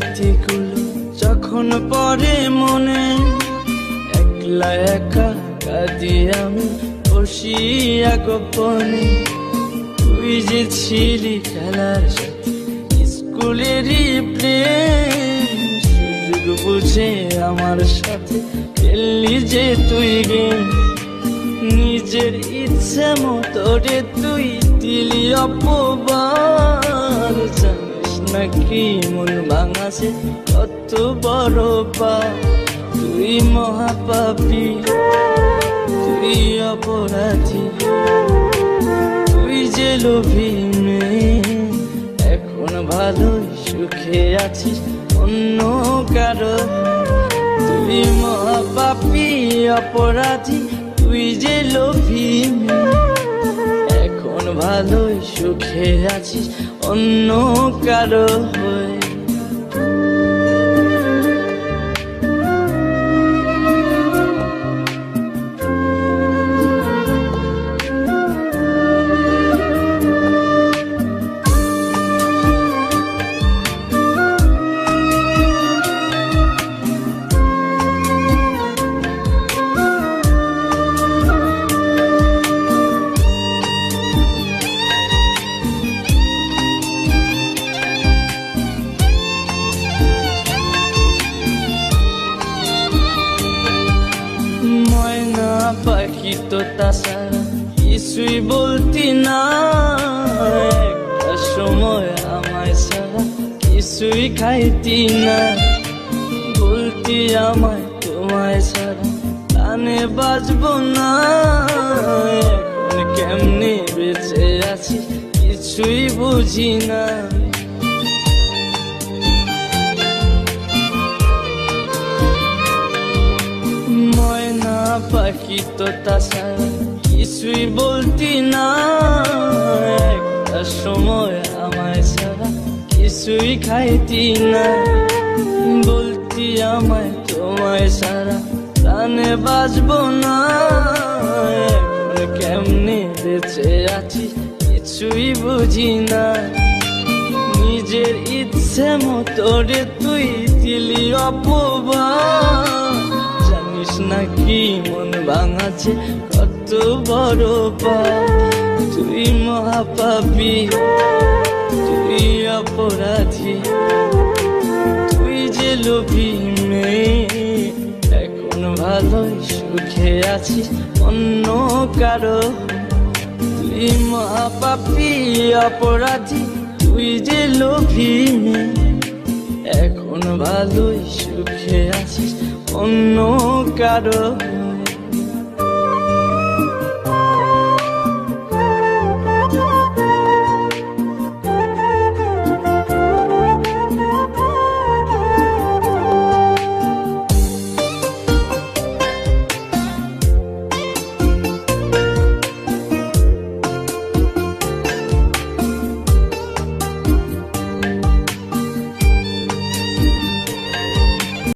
স্মৃতিগুলো যখন পরে মনে, একলা একা কাঁদি আমি বসিয়া গোপনে তুই যে ছিলি খেলার স্কুলেরই সুযোগ বুঝে আমার সাথে খেললি যে তুই গেম নিজের ইচ্ছে মতো রে তুই দিলি অপবার জানিস নাকি মন ভাঙাছে? কত বড় পা তুই মহাপাপী, তুই অপরাধী। তুই যে লোভী মেয়ে, এখন ভালোই সুখে আছিস, অন্য কারও তুই মহাপাপী, অপরাধী, তুই যে লোভী মেয়ে, এখন ভালোই সুখে আছিস অন্য কারও হয়ে। তো তাছাড়া কিছুই বলতি না। একটা সময় আমায় ছাড়া কিছুই খাইতি না। বলতি আমায়, তোমায় ছাড়া কানে বাজবো না। কেমনে বেঁচে আছি কিছুই বুঝি না। পাখি তো তাছাড়া কিছুই বলতি না সময় আমায় ছাড়া কিছুই খাইতি না বলতি আমায় তোমায় ছাড়া প্রাণে বাজবো না। কেমনে বেঁচে আছি কিছুই বুঝি না। নিজের ইচ্ছে মতো রে তুই দিলি অপবাদ। জানিস নাকি মন ভাঙাছে? কত বড় পা তুই মহাপাপী, তুই অপরাধী। তুই যে লোভী মেয়ে, এখন ভালোই সুখে আছিস, অন্য কারও। তুই মহাপাপী, অপরাধী, তুই যে লোভী মেয়ে, এখন ভালোই সুখে আছিস, অন্য কারও